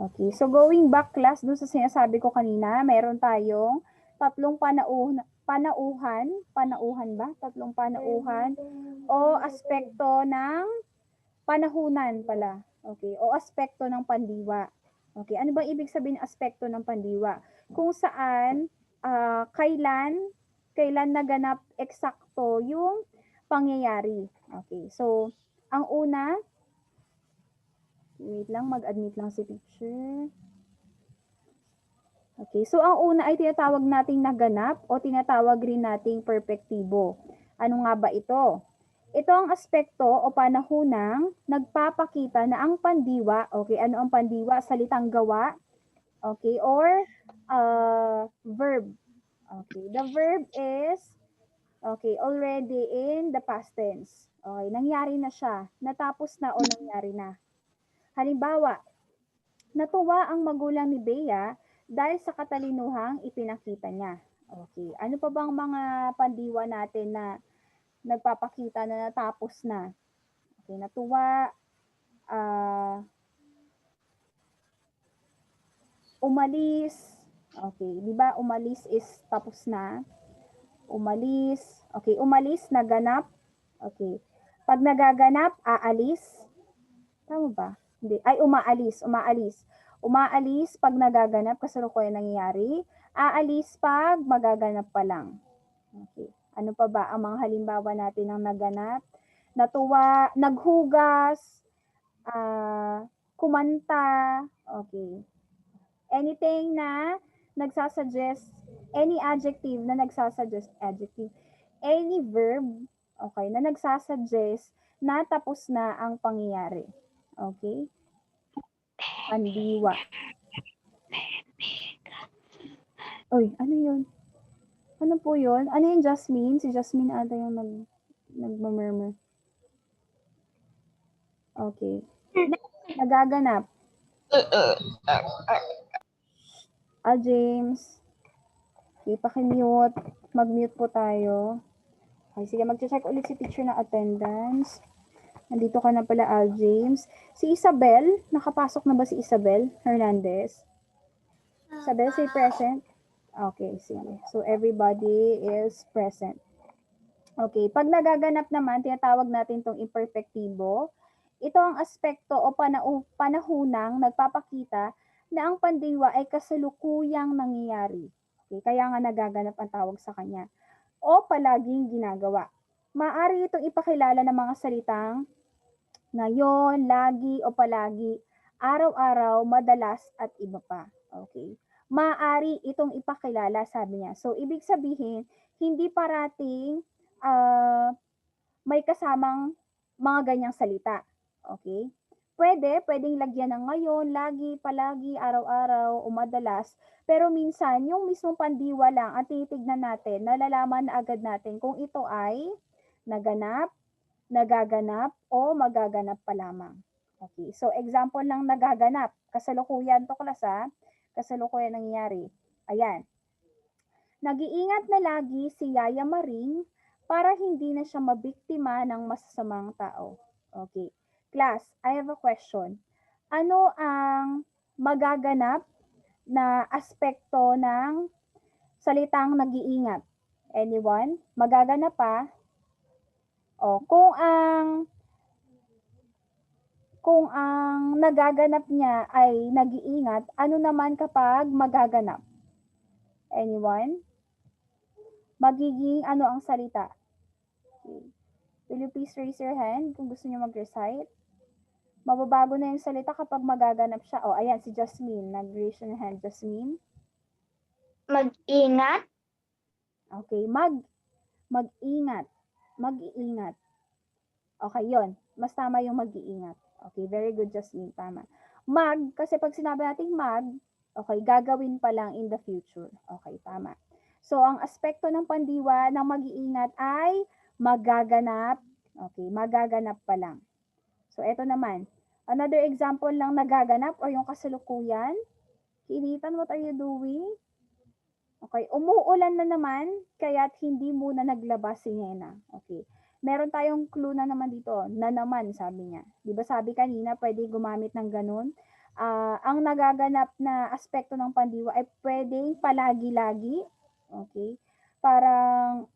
Okay, so going back class dun sa sinasabi ko kanina, meron tayong tatlong panauhan, panauhan, panauhan ba? Tatlong panauhan o aspekto ng panahunan pala. Okay, o aspekto ng pandiwa. Okay, ano ba ibig sabihin aspekto ng pandiwa? Kung saan, ah, kailan, kailan naganap eksakto yung pangyayari. Okay, so, ang una, wait lang, mag-admit lang si teacher. Okay, so ang una ay tinatawag nating naganap o tinatawag rin nating perpektibo. Ano nga ba ito? Ito ang aspekto o panahunang nagpapakita na ang pandiwa, okay, ano ang pandiwa? Salitang gawa, okay, or uh, verb. Okay, the verb is, okay, already in the past tense. Okay, nangyari na siya, natapos na o nangyari na. Halimbawa, natuwa ang magulang ni Bea dahil sa katalinuhang ipinakita niya. Okay, ano pa bang mga pandiwa natin na nagpapakita na natapos na. Okay, natuwa, ah, umalis, okay, di ba umalis is tapos na. Umalis, okay, umalis, naganap, okay. Pag nagaganap, aalis. Tama ba? Hindi. Ay, umaalis, umaalis. Umaalis pag nagaganap, kasalukuyan nangyayari. Aalis pag magaganap pa lang. Okay. Ano pa ba ang mga halimbawa natin ng naganap? Natuwa, naghugas, ah, kumanta, okay. Anything na nagsasuggest, any adjective na nagsasuggest, adjective, any verb, okay, na nagsasuggest na tapos na ang pangyayari. Okay? Pandiwa. Oy, ano yun? Ano po yun? Ano yung Jasmine? Si Jasmine ata yung nag, nagmamurmur. Okay. Nagaganap. Ah, James. Okay, pakimute. Mag-mute po tayo. Okay, sige, mag-check ulit si teacher ng attendance. Nandito ka na pala, Al James. Si Isabel, nakapasok na ba si Isabel Hernandez? Isabel, say present. Okay, sige. So, everybody is present. Okay, pag nagaganap naman, tinatawag natin itong imperfectibo. Ito ang aspekto o panahunang nagpapakita na ang pandiwa ay kasalukuyang nangyayari. Okay, kaya nga nagaganap ang tawag sa kanya. O palaging ginagawa. Maari itong ipakilala ng mga salitang ngayon, lagi o palagi, araw-araw, madalas at iba pa. Okay. Maari itong ipakilala, sabi niya. So, ibig sabihin, hindi parating ah, may kasamang mga ganyang salita. Okay? Pwede, pwedeng lagyan ng ngayon, lagi, palagi, araw-araw, o madalas. Pero minsan, yung mismong pandiwa lang at titignan natin, nalalaman na agad natin kung ito ay naganap, nagaganap, o magaganap pa lamang. Okay, so example ng nagaganap. Kasalukuyan to class ha. Kasalukuyan nangyayari. Ayan. Nag-iingat na lagi si Yaya Maring para hindi na siya mabiktima ng masasamang tao. Okay. Class, I have a question. Ano ang magaganap na aspekto ng salitang nag-iingat? Anyone? Magaganap pa? O, kung ang kung ang nagaganap niya ay nag-iingat, ano naman kapag magaganap? Anyone? Magiging ano ang salita? Okay. Will you please raise your hand kung gusto niyo mag-recite? Mababago na yung salita kapag magaganap siya. Oh, ayan, si Jasmine. Nag-raise your hand, Jasmine. Mag-ingat. Okay, mag, mag-ingat. Mag-iingat. Okay, yon. Mas tama yung mag-iingat. Okay, very good, Jasmine. Tama. Mag, kasi pag sinabi natin mag, okay, gagawin pa lang in the future. Okay, tama. So, ang aspekto ng pandiwa ng mag-iingat ay magaganap. Okay, magaganap pa lang. So, eto naman. Another example ng nagaganap or yung kasalukuyan. Kinitan, what are you doing? Okay, umuulan na naman, kaya't hindi muna naglabas si Nena. Okay. Meron tayong clue na naman dito, na naman, sabi niya. Di ba sabi kanina, pwede gumamit ng ganun? ah, ang nagaganap na aspekto ng pandiwa ay pwedeng palagi-lagi. Okay? Parang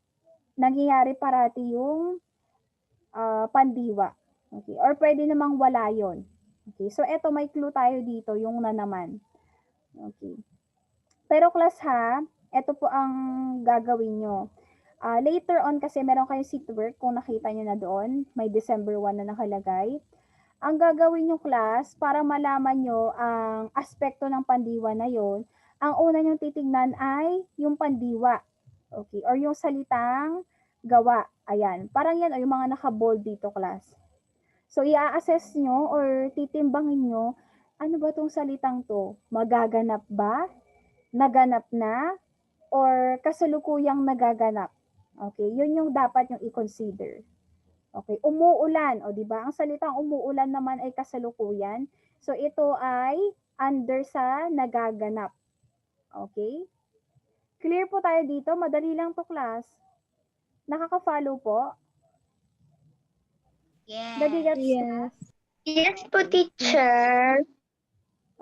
nangyayari parati yung ah, pandiwa. Okay? Or pwede namang wala yon. Okay? So, eto may clue tayo dito, yung na naman. Okay. Pero class ha, ito po ang gagawin nyo. Ah, later on kasi meron kayong seat work kung nakita nyo na doon, may December 1 na nakalagay. Ang gagawin nyo class, para malaman nyo ang aspekto ng pandiwa na yon, ang una nyo titignan ay yung pandiwa. Okay, or yung salitang gawa. Ayan, parang yan o yung mga naka-bold dito class. So, i-assess nyo or titimbangin nyo, ano ba tong salitang to? Magaganap ba? Naganap na? Or kasalukuyang nagaganap? Okay, yun yung dapat yung i-consider. Okay, umuulan, o di ba? Ang salitang umuulan naman ay kasalukuyan. So ito ay under sa nagaganap. Okay? Clear po tayo dito, madali lang to class. Nakaka-follow po? Yes. Yes. Yes po, teacher.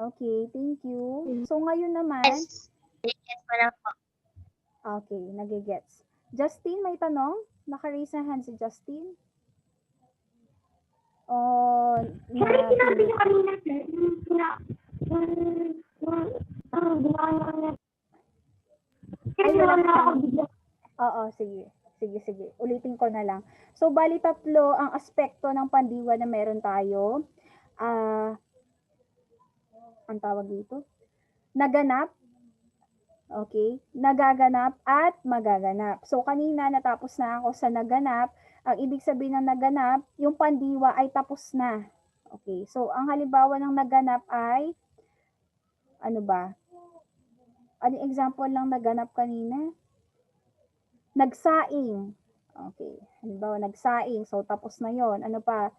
Okay, thank you. So ngayon naman, Yes. Yes po. Okay, nagigets. Justin, may tanong? Naka-raise na hand si Justin? O, na, Sinabi niyo kanina, sir, yung sina, yung, yung, ang ginawa niya. Sir, wala na ako bigla. Oo, sige. Sige, sige. Ulitin ko na lang. So, bali tatlo ang aspekto ng pandiwa na meron tayo. Ah, ang tawag dito? Naganap. Okay? Nagaganap at magaganap. So, kanina natapos na ako sa naganap. Ang ibig sabihin ng naganap, yung pandiwa ay tapos na. Okay? So, ang halimbawa ng naganap ay, ano ba? Ano example lang naganap kanina? Nagsaing. Okay. Halimbawa, nagsaing. So, tapos na yon Ano pa?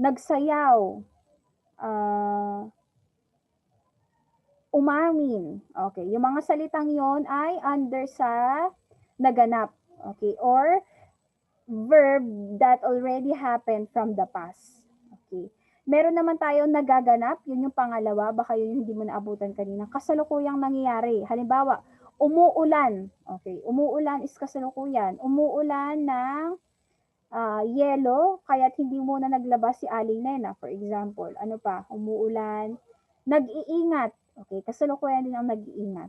Nagsayaw. Ah, umamin. Okay. Yung mga salitang yon ay under sa naganap. Okay. Or verb that already happened from the past. Okay. Meron naman tayo nagaganap. Yun yung pangalawa. Baka yun yung hindi mo naabutan kanina. Kasalukuyang nangyayari. Halimbawa, umuulan. Okay, umuulan is kasalukuyan. Umuulan ng ah, yellow, kaya't hindi mo na naglabas si Aling Nena, for example. Ano pa? Umuulan. Nag-iingat. Okay, kasalukuyan din ang nag-iingat.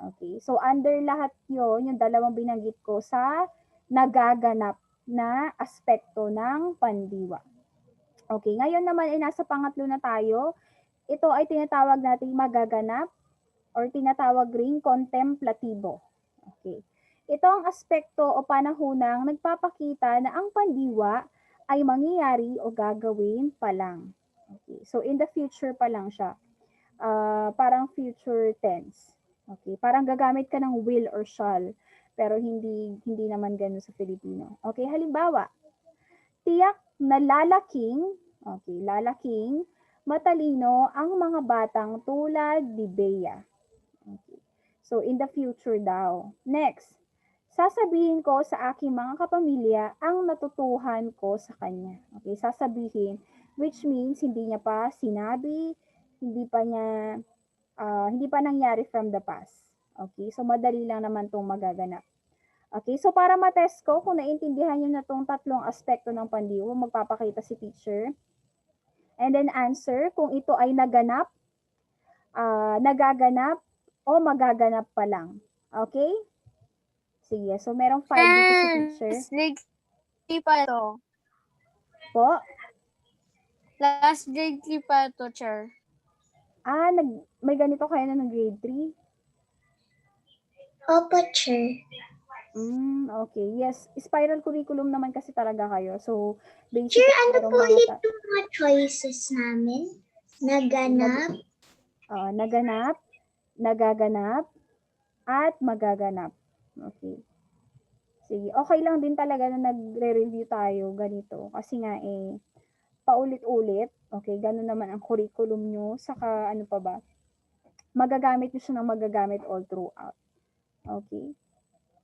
Okay, so under lahat yon yung dalawang binanggit ko sa nagaganap na aspekto ng pandiwa. Okay, ngayon naman ay nasa pangatlo na tayo. Ito ay tinatawag nating magaganap or tinatawag ring contemplatibo. Okay. Ito ang aspekto o panahunang nagpapakita na ang pandiwa ay mangyayari o gagawin pa lang. Okay. So in the future pa lang siya. Ah, parang future tense. Okay. Parang gagamit ka ng will or shall pero hindi hindi naman gano'n sa Filipino. Okay, halimbawa, tiyak na lalaking, okay, lalaking matalino ang mga batang tulad ni Bea. Okay. So, in the future daw. Next, sasabihin ko sa aking mga kapamilya ang natutuhan ko sa kanya. Okay, sasabihin, which means hindi niya pa sinabi, hindi pa niya, ah, hindi pa nangyari from the past. Okay, so madali lang naman itong magaganap. Okay, so para matest ko kung naintindihan niyo na itong tatlong aspekto ng pandiwa, magpapakita si teacher. And then answer kung ito ay naganap, ah, nagaganap, o magaganap pa lang. Okay? Sige, so merong five dito si teacher. 3 pa ito. Po, Last grade 3 pa ito, Chair. Ah, nag, may ganito kayo na ng grade 3? Opo, chair. Mm, okay. Yes, spiral curriculum naman kasi talaga kayo. So, basic Chair, ano po ulit yung mga choices namin? Naganap, ah, naganap, nagaganap, at magaganap. Okay. Sige, okay lang din talaga na nagre-review tayo ganito. Kasi nga eh, paulit-ulit. Okay, ganun naman ang curriculum nyo. Saka ano pa ba? Magagamit nyo siya ng magagamit all throughout. Okay.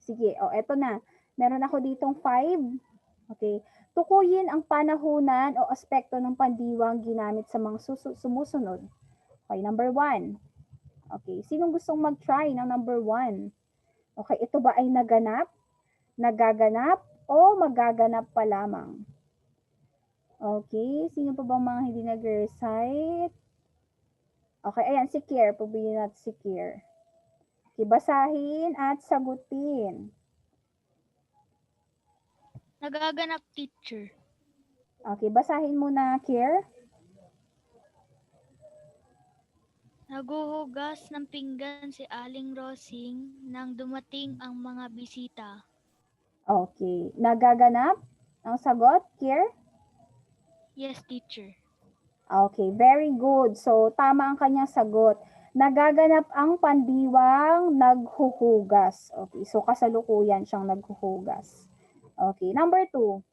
Sige, o eto na. Meron ako ditong 5. Okay. Tukuyin ang panahunan o aspekto ng pandiwang ginamit sa mga sumusunod. Okay, number one. Okay, sinong gustong mag-try ng number one? Okay, ito ba ay naganap, nagaganap, o magaganap pa lamang? Okay, sino pa bang mga hindi nag-recite? Okay, ayan, si Kier. Pabili natin si Kier. Okay, basahin at sagutin. Nagaganap teacher. Okay, basahin muna, Kier. Naguhugas ng pinggan si Aling Rosing nang dumating ang mga bisita. Okay, nagaganap? Ang sagot, Kier? Yes, teacher. Okay, very good. So, tama ang kanyang sagot. Nagaganap ang pandiwang naghuhugas. Okay, so kasalukuyan siyang naghuhugas. Okay, number two.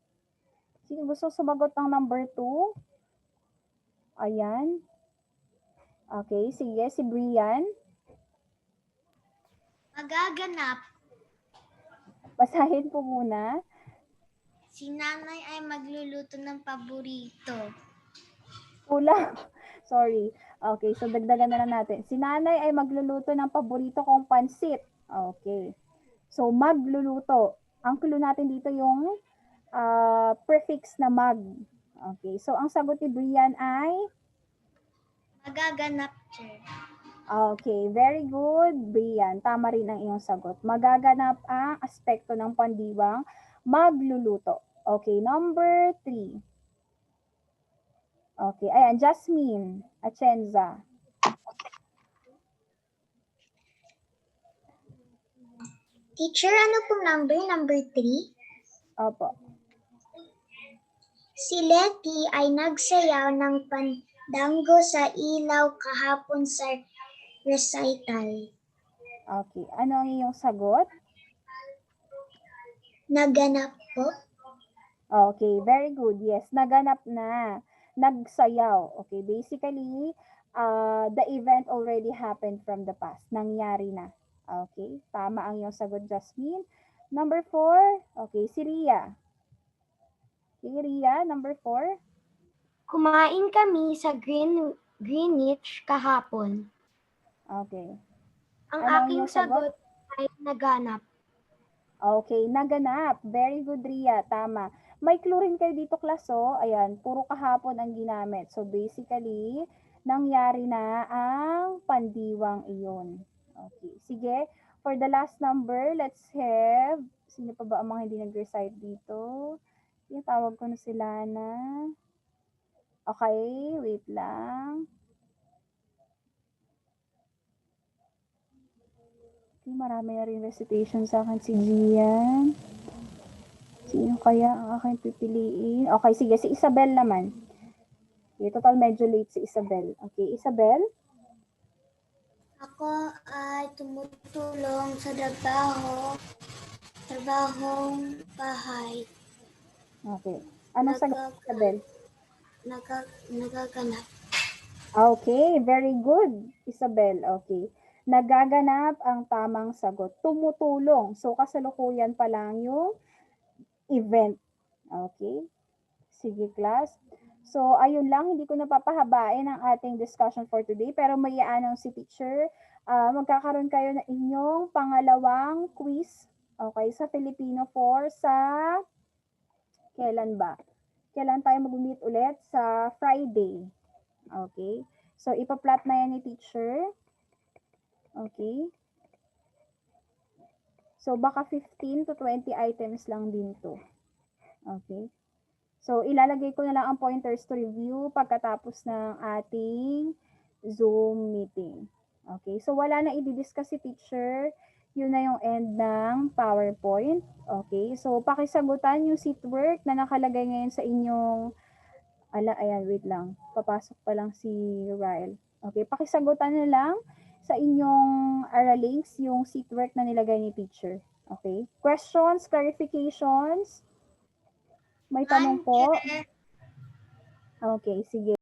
Sino gusto sumagot ng number two? Ayan. Okay, sige, si Brian. Magaganap, Basahin po muna. Si nanay ay magluluto ng paborito. Kulang. Sorry. Okay, so dagdagan na lang natin. Si nanay ay magluluto ng paborito kong pansit. Okay. So, magluluto. Ang clue natin dito yung ah, prefix na mag. Okay. So, ang sagot ni Brian ay Magaganap, sir. Okay, very good, Brian. Tama rin ang iyong sagot. Magaganap ang aspekto ng pandiwang magluluto. Okay, number three. Okay, ayan, Jasmine Atienza. Teacher, ano pong number? Number 3? Opo. Si Letty ay nagsayaw ng pandango sa ilaw kahapon sa recital. Okay, ano ang iyong sagot? Naganap po. Okay, very good. Yes, naganap na. Nagsayaw. Okay, basically, uh, the event already happened from the past. Nangyari na. Okay, tama ang iyong sagot, Jasmine. Number four, okay, si Ria. Okay, Ria, number four. Kumain kami sa Green, Greenwich kahapon. Okay. Ang Ano ang aking sagot? sagot ay naganap. Okay, naganap. Very good, Ria. Tama. May clue rin kayo dito, klaso. Ayan, puro kahapon ang ginamit. So, basically, nangyari na ang pandiwang iyon. Okay, sige. For the last number, let's have, sino pa ba ang mga hindi nag-recite dito? Yung tawag ko na sila na. Okay, wait lang. Okay, marami na rin recitation sa akin si Gian. Sino kaya ang aking pipiliin? Okay, sige, si Isabel naman. Okay, total medyo late si Isabel. Okay, Isabel? Ako ay tumutulong sa trabaho, trabahong bahay. Okay. Sagot ni Isabel? Naga, nagaganap. Okay, very good, Isabel. Okay. Nagaganap ang tamang sagot. Tumutulong. So, kasalukuyan pa lang yung event. Okay? Sige, class. So, ayun lang. Hindi ko napapahabain ang ating discussion for today. Pero may iaanong si teacher. Ah, magkakaroon kayo ng inyong pangalawang quiz. Okay? Sa Filipino 4 sa kailan ba? Kailan tayo mag-meet ulit? Sa Friday. Okay? So, ipa-plot na yan ni teacher. Okay? So, baka 15 to 20 items lang din to. Okay? So, ilalagay ko na lang ang pointers to review pagkatapos ng ating Zoom meeting. Okay? So, wala na i-discuss si teacher. Yun na yung end ng PowerPoint. Okay? So, pakisagutan yung seat work na nakalagay ngayon sa inyong Ala, ayan, wait lang. Papasok pa lang si Ryle. Okay, pakisagutan na lang sa inyong aralinks yung seat work na nilagay ni teacher. Okay? Questions, clarifications? May tanong po? Okay, sige.